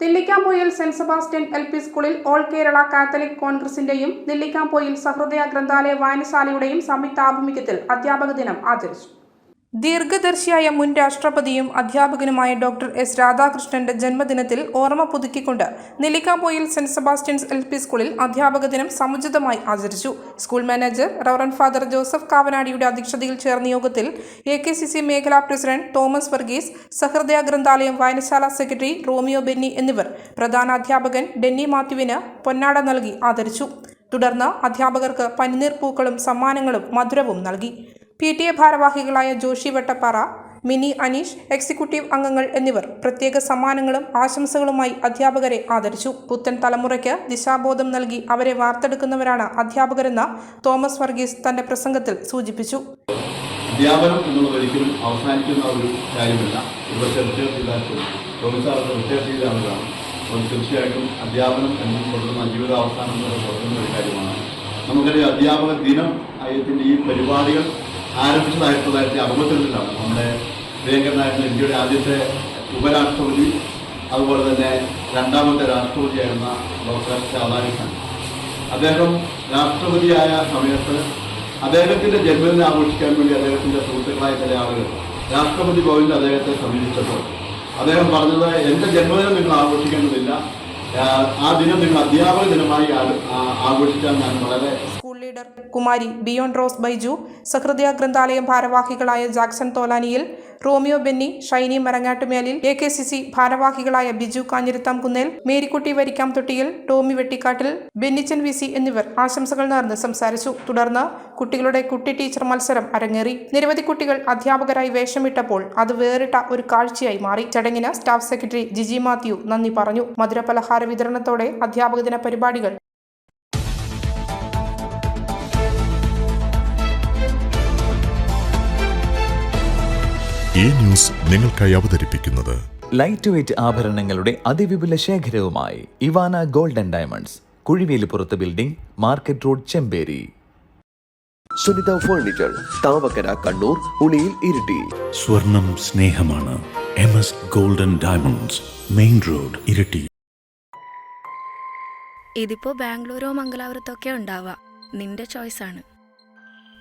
Nellikkampoyil Saint Sebastian L P സ്കൂളിൽ all Kerala Catholic കോൺഗ്രസിന്റെയും നെല്ലിക്കാംപൊയിൽ സഹൃദയ ഗ്രന്ഥാലയ വായനശാലയുടെയും സംയുക്താഭിമുഖ്യത്തിൽ അധ്യാപക ദിനം ആചരിച്ചു. ദീർഘദർശിയായ മുൻ രാഷ്ട്രപതിയും അധ്യാപകനുമായ ഡോക്ടർ എസ് രാധാകൃഷ്ണന്റെ ജന്മദിനത്തിൽ ഓർമ്മ പുതുക്കിക്കൊണ്ട് Nellikkampoyil Saint Sebastian's L P സ്കൂളിൽ അധ്യാപക ദിനം സമുചിതമായി ആചരിച്ചു. School manager reverend father Joseph കാവനാടിയുടെ അധ്യക്ഷതയിൽ ചേർന്ന യോഗത്തിൽ എ കെ സി സി മേഖലാ പ്രസിഡന്റ് തോമസ് വർഗീസ് സഹൃദയ ഗ്രന്ഥാലയം വായനശാല സെക്രട്ടറി റോമിയോ ബെന്നി എന്നിവർ പ്രധാന അധ്യാപകൻ ഡെന്നി മാത്യുവിന് പൊന്നാട നൽകി ആദരിച്ചു. തുടർന്ന് അധ്യാപകർക്ക് പനിനീർ പൂക്കളും സമ്മാനങ്ങളും മധുരവും നൽകി. പി ടി എ ഭാരവാഹികളായ ജോഷി വട്ടപ്പാറ മിനി അനീഷ് എക്സിക്യൂട്ടീവ് അംഗങ്ങൾ എന്നിവർ പ്രത്യേക സമ്മാനങ്ങളും ആശംസകളുമായി അധ്യാപകരെ ആദരിച്ചു. പുത്തൻ തലമുറയ്ക്ക് ദിശാബോധം നൽകി അവരെ വാർത്തെടുക്കുന്നവരാണ് അധ്യാപകരെന്ന് തോമസ് വർഗീസ് തന്റെ പ്രസംഗത്തിൽ സൂചിപ്പിച്ചു. അധ്യാപനം എന്നുള്ളത് ഒരിക്കലും അവസാനിക്കുന്ന ഒരു കാര്യമല്ല. ഇവിടുത്തെ വിദ്യാർത്ഥികളായിട്ടും പ്രൊഫസർ വിദ്യാർത്ഥികളാണ് അപ്പോൾ തീർച്ചയായിട്ടും അധ്യാപനം എന്നും തുടർന്ന ജീവിതാവസാനം വരെ തുടരുന്ന ഒരു കാര്യമാണ്. നമുക്കറിയാം അധ്യാപക ദിനം അദ്ദേഹത്തിന്റെ ഈ പരിപാടികൾ ആരംഭിച്ചത് ആയിരത്തി തൊള്ളായിരത്തി അറുപത്തിരണ്ടിലാണ്. നമ്മുടെ പ്രിയങ്കരനായിരുന്ന ഇന്ത്യയുടെ ആദ്യത്തെ ഉപരാഷ്ട്രപതി അതുപോലെ തന്നെ രണ്ടാമത്തെ രാഷ്ട്രപതിയായിരുന്ന ഡോക്ടർ രാധാകൃഷ്ണൻ അദ്ദേഹം രാഷ്ട്രപതിയായ സമയത്ത് അദ്ദേഹത്തിന്റെ ജന്മദിനം ആഘോഷിക്കാൻ വേണ്ടി അദ്ദേഹത്തിന്റെ സുഹൃത്തുക്കളായ ചില ആളുകൾ രാഷ്ട്രപതി ഭവനിൽ അദ്ദേഹത്തെ സമീപിച്ചപ്പോൾ അദ്ദേഹം പറഞ്ഞത് എന്റെ ജന്മദിനം നിങ്ങൾ ആഘോഷിക്കേണ്ടതില്ല. ആ, ദിനം നിങ്ങൾ അധ്യാപക ദിനമായി ആഘോഷിക്കാൻ ഞാൻ വളരെ ലീഡർ കുമാരി ബിയോൺ റോസ് ബൈജു സഹൃദയ ഗ്രന്ഥാലയം ഭാരവാഹികളായ Jackson Tholaniyil Romeo Benny Shiny Marangattumelil A K C C ഭാരവാഹികളായ Biju Kanjirathamkunnel Marykutty Varikkamthottiyil Tommy Vettikkattil Bennichan V C എന്നിവർ ആശംസകൾ നേർന്ന് സംസാരിച്ചു. തുടർന്ന് കുട്ടികളുടെ കുട്ടി ടീച്ചർ മത്സരം അരങ്ങേറി. നിരവധി കുട്ടികൾ അധ്യാപകരായി വേഷമിട്ടപ്പോൾ അത് വേറിട്ട ഒരു കാഴ്ചയായി മാറി. ചടങ്ങിന് സ്റ്റാഫ് സെക്രട്ടറി ജിജി മാത്യു നന്ദി പറഞ്ഞു. മധുര പലഹാര വിതരണത്തോടെ അധ്യാപക ദിന പരിപാടികൾ ഈ ന്യൂസ് നിങ്ങൾക്കായി അവതരിപ്പിക്കുന്നത്. ലൈറ്റ് വെയ്റ്റ് ആഭരണങ്ങളുടെ അതിവിപുല ശേഖരവുമായി Ivana golden diamonds Kuzhivelippurath building market road Chemperi. Sunitha furniture Thavakkara Kannur Uliyil Iritty. സ്വർണം സ്നേഹമാണ്. M S golden diamonds main road Iritty. ഇതിപ്പോ ബാംഗ്ലൂരോ മംഗലാപുരത്തൊക്കെ ഉണ്ടാവുക നിന്റെ ചോയ്സ് ആണ്.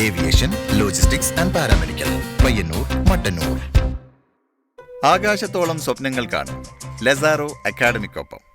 aviation logistics and paramedical Payyanur Mattannur. ആകാശത്തോളം സ്വപ്നങ്ങൾ കാണും. ലസാറോ അക്കാഡമിക്കൊപ്പം